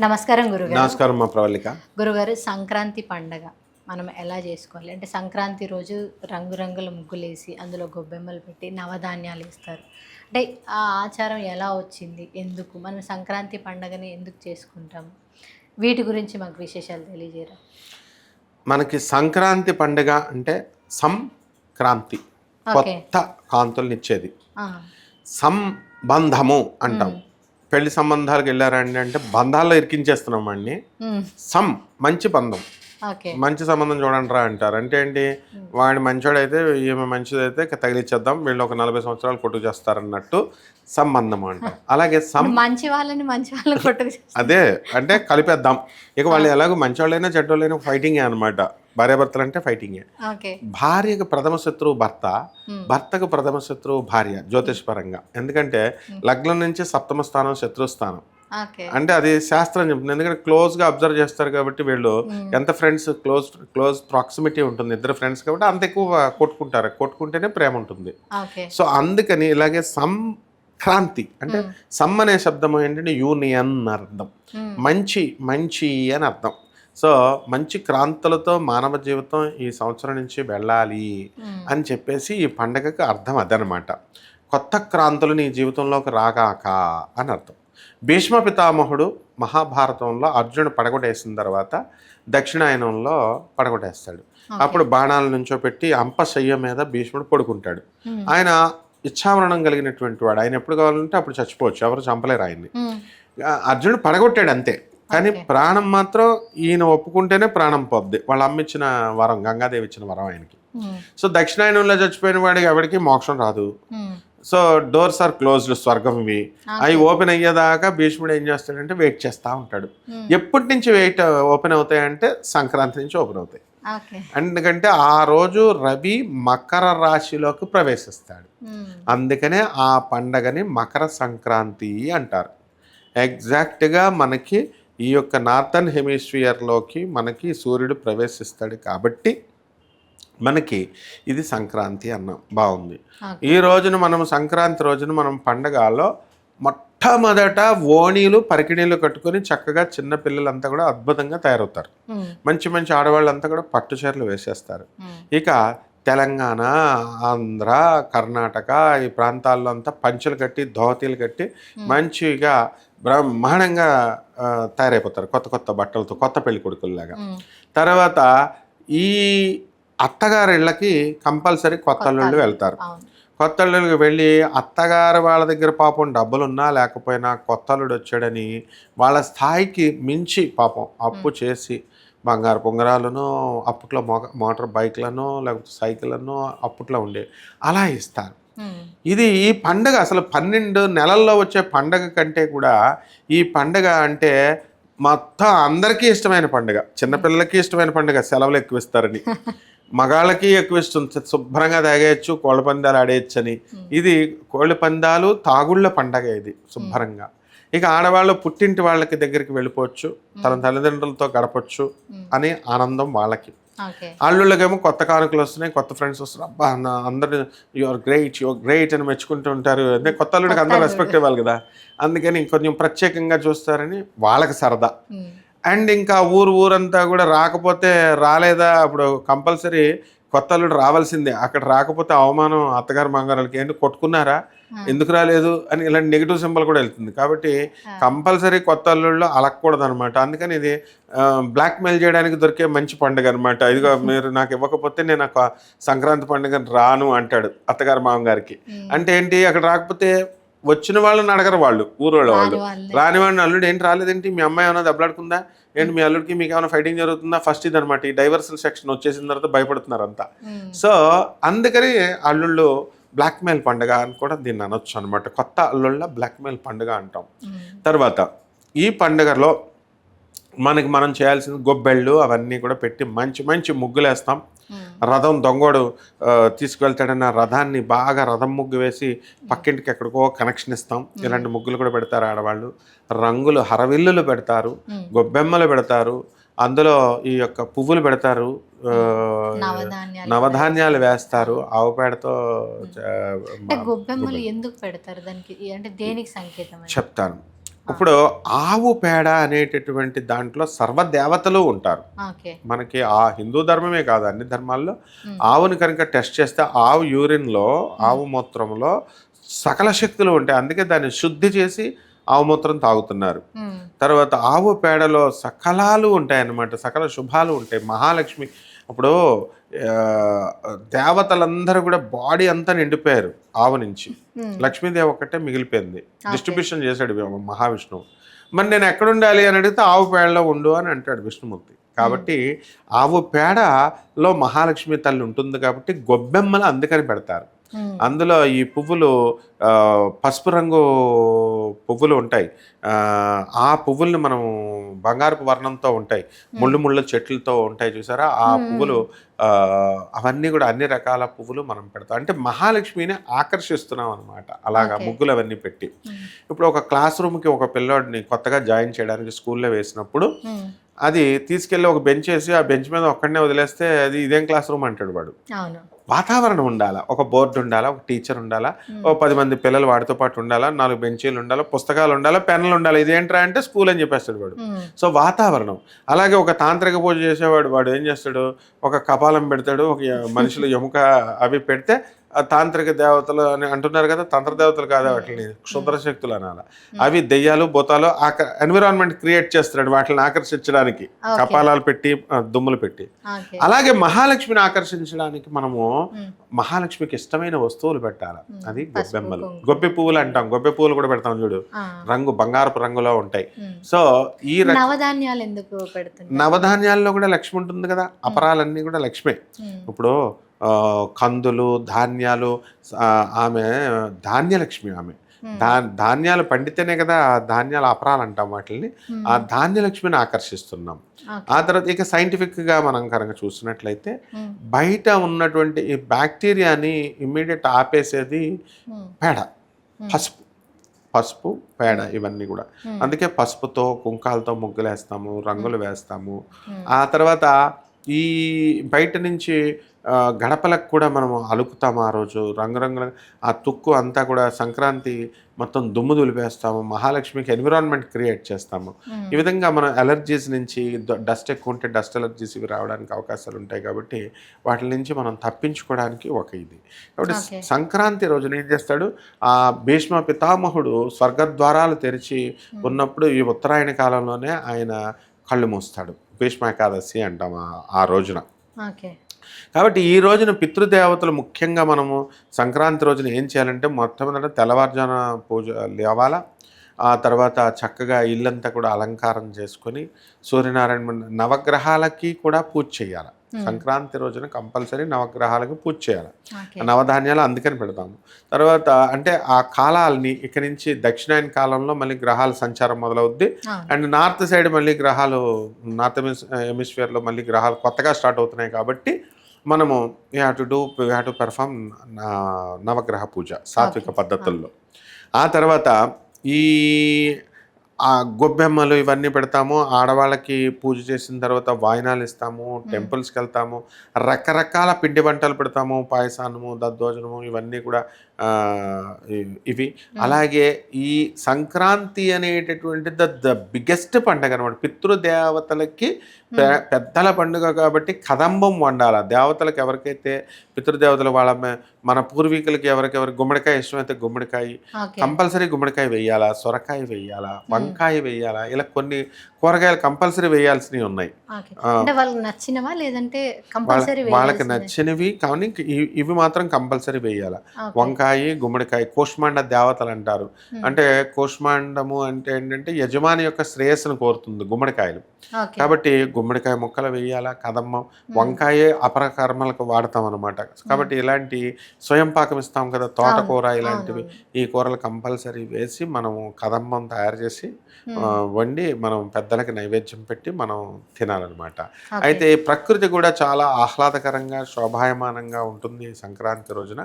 నమస్కారం గురుగారు. నమస్కారం మా ప్రవళిక. గురుగారు సంక్రాంతి పండగ మనం ఎలా చేసుకోవాలి? అంటే సంక్రాంతి రోజు రంగురంగుల ముగ్గులేసి అందులో గొబ్బెమ్మలు పెట్టి నవధాన్యాలు ఇస్తారు అంటే ఆ ఆచారం ఎలా వచ్చింది? ఎందుకు? మనం సంక్రాంతి పండగని ఎందుకు చేసుకుంటాము వీటి గురించి మాకు విశేషాలు తెలియజేయరా? మనకి సంక్రాంతి పండుగ అంటే సంక్రాంతి. కొత్త కాంతుల్ని ఇచ్చేది. ఆ, సంబంధము అంటాం. పెళ్ళి సంబంధాలకు వెళ్ళారండి అంటే బంధాల్లో ఇరికించేస్తున్నాం అండి ఉమ్, సం మంచి బంధం. మంచి సంబంధం చూడండి రా అంటారు. అంటే ఏంటి? వాడి మంచోడైతే ఈమె మంచిదైతే తగిలిచ్చేద్దాం వీళ్ళు ఒక నలభై సంవత్సరాలు కొట్టు చేస్తారన్నట్టు సంబంధం అంటాం. అలాగే మంచి వాళ్ళని మంచి వాళ్ళని కొట్టుకు. అదే అంటే కలిపేద్దాం. ఇక వాళ్ళు ఎలాగో మంచోళ్ళైనా చెడ్డోళ్ళైనా ఫైటింగే అనమాట భార్యాభర్తలు అంటే ఫైటింగే భార్యకు ప్రథమ శత్రువు భర్త. భర్తకు ప్రథమ శత్రువు భార్య జ్యోతిష్పరంగా. ఎందుకంటే లగ్నం నుంచి సప్తమ స్థానం శత్రు స్థానం. అంటే అది శాస్త్రం చెప్తుంది. ఎందుకంటే క్లోజ్గా అబ్జర్వ్ చేస్తారు కాబట్టి వీళ్ళు ఎంత ఫ్రెండ్స్ క్లోజ్ క్లోజ్ ప్రాక్సిమిటీ ఉంటుంది. ఇద్దరు ఫ్రెండ్స్ కాబట్టి అంత ఎక్కువ కొట్టుకుంటారు. కొట్టుకుంటేనే ప్రేమ ఉంటుంది. సో అందుకని ఇలాగే సంక్రాంతి అంటే సమ్ అనే శబ్దం ఏంటంటే యూనియన్ అర్థం. మంచి మంచి అని అర్థం. సో మంచి క్రాంతులతో మానవ జీవితం ఈ సంవత్సరం నుంచి వెళ్ళాలి అని చెప్పేసి ఈ పండగకు అర్థం అదనమాట. కొత్త క్రాంతులు నీ జీవితంలోకి రాగాక అని అర్థం. భీష్మ పితామహుడు మహాభారతంలో అర్జునుడు పడగొట్టేసిన తర్వాత దక్షిణాయనంలో పడగొట్టేస్తాడు. అప్పుడు బాణాల నుంచో పెట్టి అంపశయ్య మీద భీష్ముడు పడుకుంటాడు. ఆయన ఇచ్ఛామరణం కలిగినటువంటి వాడు. ఆయన ఎప్పుడు కావాలంటే అప్పుడు చచ్చిపోవచ్చు. ఎవరు చంపలేరు ఆయన్ని. అర్జునుడు పడగొట్టాడు అంతే. కానీ ప్రాణం మాత్రం ఈయన ఒప్పుకుంటేనే ప్రాణం పోద్ది. వాళ్ళ అమ్మ ఇచ్చిన వరం గంగాదేవి ఇచ్చిన వరం ఆయనకి. ఉమ్, సో దక్షిణాయనంలో చచ్చిపోయిన వాడికి ఎవరికి మోక్షం రాదు. Um, so doors are closed స్వర్గంవి అవి ఓపెన్ అయ్యేదాకా భీష్ముడు ఏం చేస్తాడంటే వెయిట్ చేస్తూ ఉంటాడు. Hmm. ఎప్పటి నుంచి వెయిట్ ఓపెన్ అవుతాయంటే సంక్రాంతి నుంచి ఓపెన్ అవుతాయి. ఎందుకంటే ఆ రోజు రవి మకర రాశిలోకి ప్రవేశిస్తాడు. అందుకనే ఆ పండగని మకర సంక్రాంతి అంటారు. ఎగ్జాక్ట్గా మనకి ఈ యొక్క నార్థన్ హెమిస్ఫియర్లోకి మనకి సూర్యుడు ప్రవేశిస్తాడు కాబట్టి మనకి ఇది సంక్రాంతి అన్నాం బాగుంది. ఈ రోజున మనం సంక్రాంతి రోజున మనం పండగలో మొట్టమొదట ఓణీలు పరికిణీలు కట్టుకొని చక్కగా చిన్న పిల్లలంతా కూడా అద్భుతంగా తయారవుతారు. మంచి మంచి ఆడవాళ్ళంతా కూడా పట్టు చీరలు వేసేస్తారు. ఇక తెలంగాణ ఆంధ్ర కర్ణాటక ఈ ప్రాంతాల్లో అంతా పంచులు కట్టి ధోతీలు కట్టి మంచిగా బ్రహ్మాండంగా తయారైపోతారు కొత్త కొత్త బట్టలతో కొత్త పెళ్ళి కొడుకుల్లాగా. తర్వాత ఈ అత్తగారి ఇళ్ళకి కంపల్సరీ కొత్త అల్లుళ్ళు వెళ్తారు. కొత్త అల్లుళ్ళకి వెళ్ళి అత్తగారు వాళ్ళ దగ్గర పాపం డబ్బులున్నా లేకపోయినా కొత్త అల్లుడు వచ్చాడని వాళ్ళ స్థాయికి మించి పాపం అప్పు చేసి బంగారు పొంగరాలను అప్పట్లో మోటార్ బైక్లను లేకపోతే సైకిళ్ళను అప్పట్లో ఉండే అలా ఇస్తారు. ఇది ఈ పండగ అసలు పన్నెండు నెలల్లో వచ్చే పండగ కంటే కూడా ఈ పండగ అంటే మొత్తం అందరికీ ఇష్టమైన పండుగ. చిన్నపిల్లలకి ఇష్టమైన పండుగ సెలవులు ఎక్కువ ఇస్తారని మగాళ్ళకి ఎక్కువ ఇష్టం శుభ్రంగా తాగేయచ్చు కోళ్ళ పందాలు ఆడేయచ్చు అని ఇది కోళ్ళ పందాలు తాగుళ్ళ పండగ ఇది శుభ్రంగా. ఇక ఆడవాళ్ళు పుట్టింటి వాళ్ళకి దగ్గరికి వెళ్ళిపోవచ్చు తన తల్లిదండ్రులతో గడపచ్చు అని ఆనందం వాళ్ళకి. అల్లుళ్ళకేమో కొత్త కానుకలు వస్తున్నాయి కొత్త ఫ్రెండ్స్ వస్తున్నారు అబ్బా అందరు యువర్ గ్రేట్ యువర్ గ్రేట్ అని మెచ్చుకుంటూ ఉంటారు. అదే కొత్త అల్లుడికి అందరూ రెస్పెక్ట్ ఇవ్వాలి కదా. అందుకని కొంచెం ప్రత్యేకంగా చూస్తారని వాళ్ళకి సరదా. అండ్ ఇంకా ఊరు ఊరంతా కూడా రాకపోతే రాలేదా? అప్పుడు కంపల్సరీ కొత్త అల్లుడు రావాల్సిందే. అక్కడ రాకపోతే అవమానం అత్తగారు మంగారాలకి ఏంటి కొట్టుకున్నారా? ఎందుకు రాలేదు అని ఇలాంటి నెగిటివ్ సింబల్ కూడా వెళ్తుంది. కాబట్టి కంపల్సరీ కొత్త అల్లుళ్ళు అలక్కూడదు అనమాట అందుకని ఇది బ్లాక్ మెయిల్ చేయడానికి దొరికే మంచి పండుగ అనమాట ఇదిగో మీరు నాకు ఇవ్వకపోతే నేను ఆ కొ- సంక్రాంతి పండుగ రాను అంటాడు అత్తగారు మామగారికి అంటే ఏంటి? అక్కడ రాకపోతే వచ్చిన వాళ్ళని అడగరు వాళ్ళు ఊరోళ్ళ వాళ్ళు. రాని వాడిని అల్లుడు ఏంటి? రాలేదేంటి? మీ అమ్మాయి ఏమైనా దెబ్బలాడుకుందా? ఏంటి? మీ అల్లుడికి మీకు ఏమైనా ఫైటింగ్ జరుగుతుందా? ఫస్ట్ ఇది అనమాట ఈ డైవర్సల్ సెక్షన్ వచ్చేసిన తర్వాత భయపడుతున్నారు అంతా సో అందుకని అల్లుళ్ళు బ్లాక్మెయిల్ పండుగ అని కూడా దీన్ని అనొచ్చు అనమాట కొత్త అల్లుళ్ళ బ్లాక్మెయిల్ పండుగ అంటాం. తర్వాత ఈ పండుగలో మనకి మనం చేయాల్సిన గొబ్బెళ్ళు అవన్నీ కూడా పెట్టి మంచి మంచి ముగ్గులు వేస్తాం ఉమ్, రథం దొంగోడు తీసుకువెళ్తాడన్న రథాన్ని బాగా రథం ముగ్గు వేసి పక్కింటికి ఎక్కడికో కనెక్షన్ ఇస్తాం. ఇలాంటి ముగ్గులు కూడా పెడతారు ఆడవాళ్ళు. రంగులు హరవిల్లులు పెడతారు. గొబ్బెమ్మలు పెడతారు. అందులో ఈ యొక్క పువ్వులు పెడతారు నవధాన్యాలు వేస్తారు. ఆవు పేడతో గొబ్బెమ్మలు ఎందుకు పెడతారు దానికి? అంటే దేనికి సంకేతం? చెప్తాను. ఇప్పుడు ఆవు పేడ అనేటటువంటి దాంట్లో సర్వదేవతలు ఉంటారు. ఓకే. మనకి ఆ హిందూ ధర్మమే కాదు అన్ని ధర్మాల్లో. ఆవుని కనుక టెస్ట్ చేస్తే ఆవు యూరిన్లో ఆవు మూత్రంలో సకల శక్తులు ఉంటాయి. అందుకే దాన్ని శుద్ధి చేసి ఆవు మూత్రం తాగుతున్నారు. తర్వాత ఆవు పేడలో సకలాలు ఉంటాయన్నమాట. సకల శుభాలు ఉంటాయి. మహాలక్ష్మి ఇప్పుడు ఆ, దేవతలందరూ కూడా బాడీ అంతా నిండిపోయారు ఆవు నుంచి. లక్ష్మీదేవి ఒక్కటే మిగిలిపోయింది. డిస్ట్రిబ్యూషన్ చేశాడు మహావిష్ణువు. మరి నేను ఎక్కడ ఉండాలి అని అడిగితే ఆవు పేడలో ఉండు అని అంటాడు విష్ణుమూర్తి. కాబట్టి ఆవు పేడలో మహాలక్ష్మి తల్లి ఉంటుంది కాబట్టి గొబ్బెమ్మలు అందుకని పెడతారు. అందులో ఈ పువ్వులు పసుపు రంగు పువ్వులు ఉంటాయి. ఆ, ఆ పువ్వుల్ని మనం బంగారపు వర్ణంతో ఉంటాయి. ముళ్ళు ముళ్ళ చెట్లతో ఉంటాయి చూసారా? ఆ పువ్వులు ఆ, అవన్నీ కూడా అన్ని రకాల పువ్వులు మనం పెడతాం. అంటే మహాలక్ష్మిని ఆకర్షిస్తున్నాం అనమాట అలాగా. ముగ్గులు అవన్నీ పెట్టి. ఇప్పుడు ఒక క్లాస్ రూమ్కి ఒక పిల్లోడిని కొత్తగా జాయిన్ చేయడానికి స్కూల్లో వేసినప్పుడు. అది తీసుకెళ్ళి ఒక బెంచ్ వేసి ఆ బెంచ్ మీద ఒక్కడనే వదిలేస్తే అది ఇదేం క్లాస్ రూమ్ అంటాడు వాడు. వాతావరణం ఉండాలా? ఒక బోర్డు ఉండాలా? ఒక టీచర్ ఉండాలా? ఓ పది మంది పిల్లలు వాడితో పాటు ఉండాలా? నాలుగు బెంచీలు ఉండాలా? పుస్తకాలు ఉండాలా? పెన్నులు ఉండాలి? ఇదేంట్రా అంటే స్కూల్ అని చెప్పేస్తాడు వాడు. సో వాతావరణం. అలాగే ఒక తాంత్రిక పూజ చేసేవాడు వాడు ఏం చేస్తాడు? ఒక కపాలం పెడతాడు ఒక మనుషులు ఎముక అవి పెడితే తాంత్రిక దేవతలు అని అంటున్నారు కదా తంత్ర దేవతలు కాదా వాటిని క్షుద్ర శక్తులు అనాల అవి దెయ్యాలు భూతాలు ఎన్విరాన్మెంట్ క్రియేట్ చేస్తున్నాడు వాటిని ఆకర్షించడానికి. కపాలాలు పెట్టి దుమ్ములు పెట్టి అలాగే మహాలక్ష్మిని ఆకర్షించడానికి మనము. మహాలక్ష్మికి ఇష్టమైన వస్తువులు పెట్టాలి. అది గొబ్బెమ్మలు. గొబ్బె పువ్వులు అంటాం గొబ్బె పువ్వులు కూడా పెడతాం చూడు. రంగు బంగారపు రంగులో ఉంటాయి. సో ఈ నవధాన్యాలు ఎందుకు నవధాన్యాల్లో కూడా లక్ష్మి ఉంటుంది కదా అపరాలన్నీ కూడా లక్ష్మే. ఇప్పుడు కందులు ధాన్యాలు ఆమె ధాన్యలక్ష్మి ఆమె. ధా ధాన్యాలు పండితేనే కదా ధాన్యాలు అపరాలు అంటాం వాటిని. ఆ ధాన్యలక్ష్మిని ఆకర్షిస్తున్నాం. ఆ తర్వాత ఇక సైంటిఫిక్గా మనం కనుక చూసినట్లయితే. బయట ఉన్నటువంటి ఈ బ్యాక్టీరియాని ఇమ్మీడియట్ ఆపేసేది. పేడ. పసుపు పసుపు పేడ ఇవన్నీ కూడా. అందుకే పసుపుతో కుంకాలతో ముగ్గులు వేస్తాము రంగులు వేస్తాము. ఆ తర్వాత ఈ బయట నుంచి గడపలకు కూడా మనం అలుకుతాము ఆ రోజు. రంగురంగుల ఆ తుక్కు అంతా కూడా సంక్రాంతి మొత్తం దుమ్ము దులిపేస్తాము. మహాలక్ష్మికి ఎన్విరాన్మెంట్ క్రియేట్ చేస్తాము. ఈ విధంగా మనం అలర్జీస్ నుంచి డస్ట్ ఎక్కువ ఉంటే డస్ట్ అలర్జీస్ ఇవి రావడానికి అవకాశాలు ఉంటాయి కాబట్టి వాటి నుంచి మనం తప్పించుకోవడానికి ఒక ఇది. కాబట్టి. సంక్రాంతి రోజున ఏం చేస్తాడు? ఆ భీష్మ పితామహుడు స్వర్గద్వారాలు తెరిచి ఉన్నప్పుడు ఈ ఉత్తరాయణ కాలంలోనే ఆయన కళ్ళు మూస్తాడు. భీష్మ ఏకాదశి అంటాం ఆ- ఆ రోజున. ఓకే. కాబట్టి ఈ రోజున పితృదేవతలు ముఖ్యంగా మనము సంక్రాంతి రోజున ఏం చేయాలంటే మొట్టమొదట తెల్లవారుజాన పూజ లేవాలా ఆ తర్వాత చక్కగా ఇల్లంతా కూడా అలంకారం చేసుకొని సూర్యనారాయణ నవగ్రహాలకి కూడా పూజ చేయాలి. సంక్రాంతి రోజున కంపల్సరీ నవగ్రహాలకి పూజ చేయాలి. నవధాన్యాలు అందుకని పెడతాము. తర్వాత అంటే ఆ కాలాలని ఇక్కడి నుంచి దక్షిణాయన కాలంలో మళ్ళీ గ్రహాల సంచారం మొదలవుద్ది. అండ్ నార్త్ సైడ్ మళ్ళీ గ్రహాలు నార్త్ హెమిస్ఫియర్లో మళ్ళీ గ్రహాలు కొత్తగా స్టార్ట్ అవుతున్నాయి కాబట్టి మనము we have to do we have to perform navagraha puja sattvika. పద్ధతుల్లో. ఆ తర్వాత ఈ ఆ గొబ్బెమ్మలు ఇవన్నీ పెడతాము. ఆడవాళ్ళకి పూజ చేసిన తర్వాత వాయినాలు ఇస్తాము టెంపుల్స్కి వెళ్తాము. రకరకాల పిండి వంటలు పెడతాము. పాయసాన్నము దద్దోజనము ఇవన్నీ కూడా ఇవి. అలాగే ఈ సంక్రాంతి అనేటటువంటి ద ద బిగ్గెస్ట్ పండగ అనమాట పితృదేవతలకి పెద్దల పండుగ కాబట్టి కదంబం వండాల. దేవతలకు ఎవరికైతే పితృదేవతలు వాళ్ళ మన పూర్వీకులకి ఎవరికెవరి గుమ్మడికాయ ఇష్టమైతే గుమ్మడికాయ కంపల్సరీ గుమ్మడికాయ వేయాలా సొరకాయ వేయాలా వంకాయ వేయాలా ఇలా కొన్ని కూరగాయలు కంపల్సరీ వేయాల్సినవి ఉన్నాయి. నచ్చినవా లేదంటే వాళ్ళకి నచ్చినవి కానీ ఇవి మాత్రం కంపల్సరీ వేయాలా. వంకాయ గుమ్మడికాయ కోష్మాండ దేవతలు అంటారు. అంటే కోష్మాండము అంటే ఏంటంటే యజమాని యొక్క శ్రేయస్సును కోరుతుంది గుమ్మడికాయలు. కాబట్టి గుమ్మడికాయ ముక్కలు వేయాలా కదమ్మం వంకాయే అపర కర్మలకు వాడతాం అనమాట కాబట్టి ఇలాంటి స్వయం పాకం ఇస్తాం కదా తోటకూర ఇలాంటివి. ఈ కూరలు కంపల్సరీ వేసి మనము కదమ్మం తయారు చేసి వండి మనం పెద్దలకి నైవేద్యం పెట్టి మనం తినాలన్నమాట. అయితే ప్రకృతి కూడా చాలా ఆహ్లాదకరంగా శోభాయమానంగా ఉంటుంది సంక్రాంతి రోజున.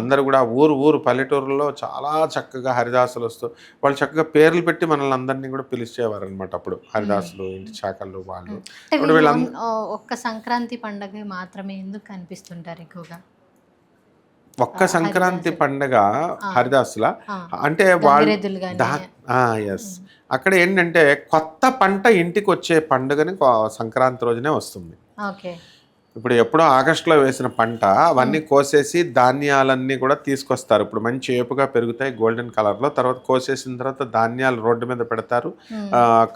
అందరూ కూడా ఊరు ఊరు పల్లెటూరులో చాలా చక్కగా హరిదాసులు వస్తూ వాళ్ళు చక్కగా పేర్లు పెట్టి మనల్ని అందరినీ కూడా పిలిచేవారు అనమాట అప్పుడు హరిదాసులు ఇంటి చాకళ్ళు వాళ్ళు. ఇప్పుడు ఒక్క సంక్రాంతి పండగ మాత్రమే ఎందుకు కనిపిస్తుంటారు ఎక్కువగా? ఒక్క సంక్రాంతి పండగ హరిదాసుల. అంటే వాళ్ళు ఎస్ అక్కడ ఏంటంటే కొత్త పంట ఇంటికి వచ్చే పండుగని సంక్రాంతి రోజునే వస్తుంది. ఓకే. ఇప్పుడు ఎప్పుడో ఆగస్టులో వేసిన పంట అవన్నీ కోసేసి ధాన్యాలన్నీ కూడా తీసుకొస్తారు. ఇప్పుడు మంచి ఏపుగా పెరుగుతాయి గోల్డెన్ కలర్లో. తర్వాత కోసేసిన తర్వాత ధాన్యాలు రోడ్డు మీద పెడతారు.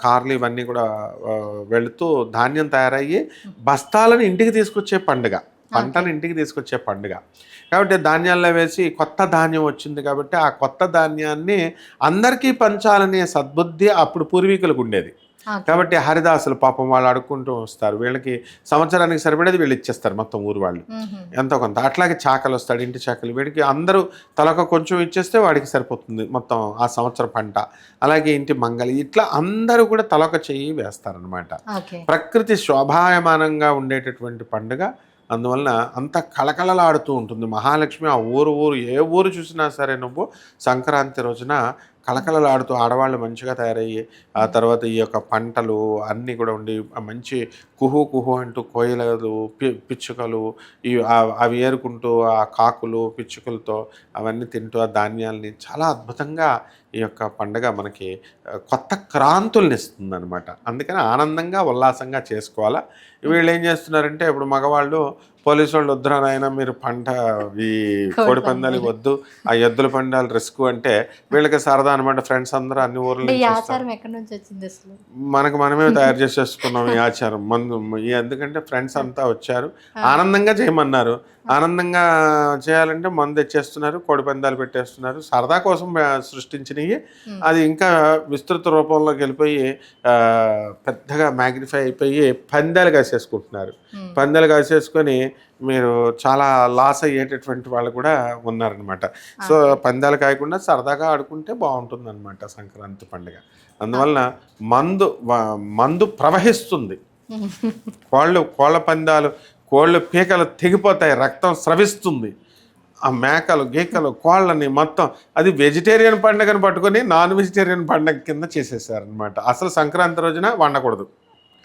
కార్లు ఇవన్నీ కూడా వెళుతూ ధాన్యం తయారయ్యి బస్తాలను ఇంటికి తీసుకొచ్చే పండుగ. పంటను ఇంటికి తీసుకొచ్చే పండుగ. కాబట్టి ధాన్యాల్లో వేసి కొత్త ధాన్యం వచ్చింది కాబట్టి ఆ కొత్త ధాన్యాన్ని అందరికీ పంచాలనే సద్బుద్ధి అప్పుడు పూర్వీకులకు ఉండేది. కాబట్టి హరిదాసులు పాపం వాళ్ళు అడుక్కుంటూ వస్తారు. వీళ్ళకి సంవత్సరానికి సరిపడేది వీళ్ళు ఇచ్చేస్తారు మొత్తం ఊరు వాళ్ళు. ఎంతో కొంత. అట్లాగే చాకలు వస్తాడు ఇంటి చాకలు. వీడికి అందరూ తలక కొంచెం ఇచ్చేస్తే వాడికి సరిపోతుంది మొత్తం ఆ సంవత్సరం పంట. అలాగే ఇంటి మంగళి ఇట్లా అందరూ కూడా తలక చెయ్యి వేస్తారనమాట ప్రకృతి శోభాయమానంగా ఉండేటటువంటి పండుగ. అందువలన అంత కళకళలాడుతూ ఉంటుంది. మహాలక్ష్మి ఆ ఊరు ఊరు ఏ ఊరు చూసినా సరే నువ్వు సంక్రాంతి రోజున కళకళలాడుతూ ఆడవాళ్ళు మంచిగా తయారయ్యి ఆ తర్వాత ఈ యొక్క పంటలు అన్నీ కూడా ఉండి మంచి కుహు కుహు అంటూ కోయిలలు పి పిచ్చుకలు ఈ అవి ఏరుకుంటూ ఆ కాకులు పిచ్చుకలతో అవన్నీ తింటూ ఆ ధాన్యాల్ని చాలా అద్భుతంగా ఈ యొక్క పండుగ మనకి కొత్త క్రాంతుల్ని ఇస్తుంది అనమాట అందుకని ఆనందంగా ఉల్లాసంగా చేసుకోవాలా. వీళ్ళు ఏం చేస్తున్నారంటే ఇప్పుడు మగవాళ్ళు పోలీసు వాళ్ళు వద్దురా నాయన మీరు పంట ఈ కోడి పందాలు వద్దు. ఆ ఎద్దుల పందాలు రిస్క్ అంటే వీళ్ళకి సరదా అనమాట ఫ్రెండ్స్ అందరూ అన్ని ఊర్ల మనకు మనమే తయారు చేసేసుకున్నాం ఈ ఆచారం. మందు ఎందుకంటే ఫ్రెండ్స్ అంతా వచ్చారు. ఆనందంగా చేయమన్నారు. ఆనందంగా చేయాలంటే మందు తెచ్చేస్తున్నారు కోడి పందాలు పెట్టేస్తున్నారు. సరదా కోసం సృష్టించినవి. అది ఇంకా విస్తృత రూపంలోకి వెళ్ళిపోయి పెద్దగా మ్యాగ్నిఫై అయిపోయి పందాలు కాసేసుకుంటున్నారు. పందాలు కాసేసుకొని మీరు చాలా లాస్ అయ్యేటటువంటి వాళ్ళు కూడా ఉన్నారనమాట సో పందాలు కాయకుండా సరదాగా ఆడుకుంటే బాగుంటుంది అనమాట సంక్రాంతి పండుగ. అందువలన మందు మందు ప్రవహిస్తుంది. కోళ్ళు కోళ్ళ పందాలు కోళ్ళు పీకలు తెగిపోతాయి రక్తం స్రవిస్తుంది. ఆ మేకలు గీకలు కోళ్ళని మొత్తం అది వెజిటేరియన్ పండుగను పట్టుకొని నాన్ వెజిటేరియన్ పండుగ కింద చేసేసారనమాట అసలు సంక్రాంతి రోజున వండకూడదు.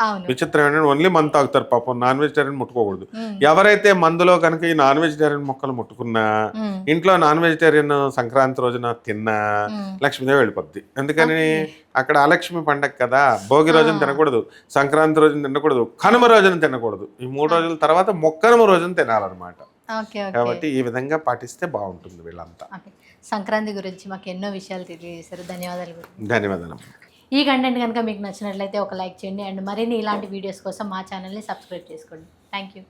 అవును. విచిత్రం ఏంటంటే ఓన్లీ మందు తాగుతారు పాపం. నాన్ వెజిటేరియన్ ముట్టుకోకూడదు. ఎవరైతే మందులో కనుక ఈ నాన్ వెజిటేరియన్ మొక్కలు ముట్టుకున్నా. ఇంట్లో నాన్ వెజిటేరియన్ సంక్రాంతి రోజున తిన్నా. లక్ష్మీదేవి వెళ్ళిపోద్ది. ఎందుకని? అక్కడ అలక్ష్మి పండగ కదా. భోగి రోజున తినకూడదు. సంక్రాంతి రోజున తినకూడదు. కనుమ రోజున తినకూడదు. ఈ మూడు రోజుల తర్వాత మొక్కనుమ రోజున తినాలన్నమాట. కాబట్టి ఈ విధంగా పాటిస్తే బాగుంటుంది వీళ్ళంతా. సంక్రాంతి గురించి మాకు ఎన్నో విషయాలు తెలియజేశారు. ధన్యవాదాలు. ధన్యవాదాలు. ఈ కంటెంట్ కనుక మీకు నచ్చినట్లయితే ఒక లైక్ చేయండి. అండ్ మరిన్ని ఇలాంటి వీడియోస్ కోసం మా ఛానల్ని సబ్స్క్రైబ్ చేసుకోండి. Thank you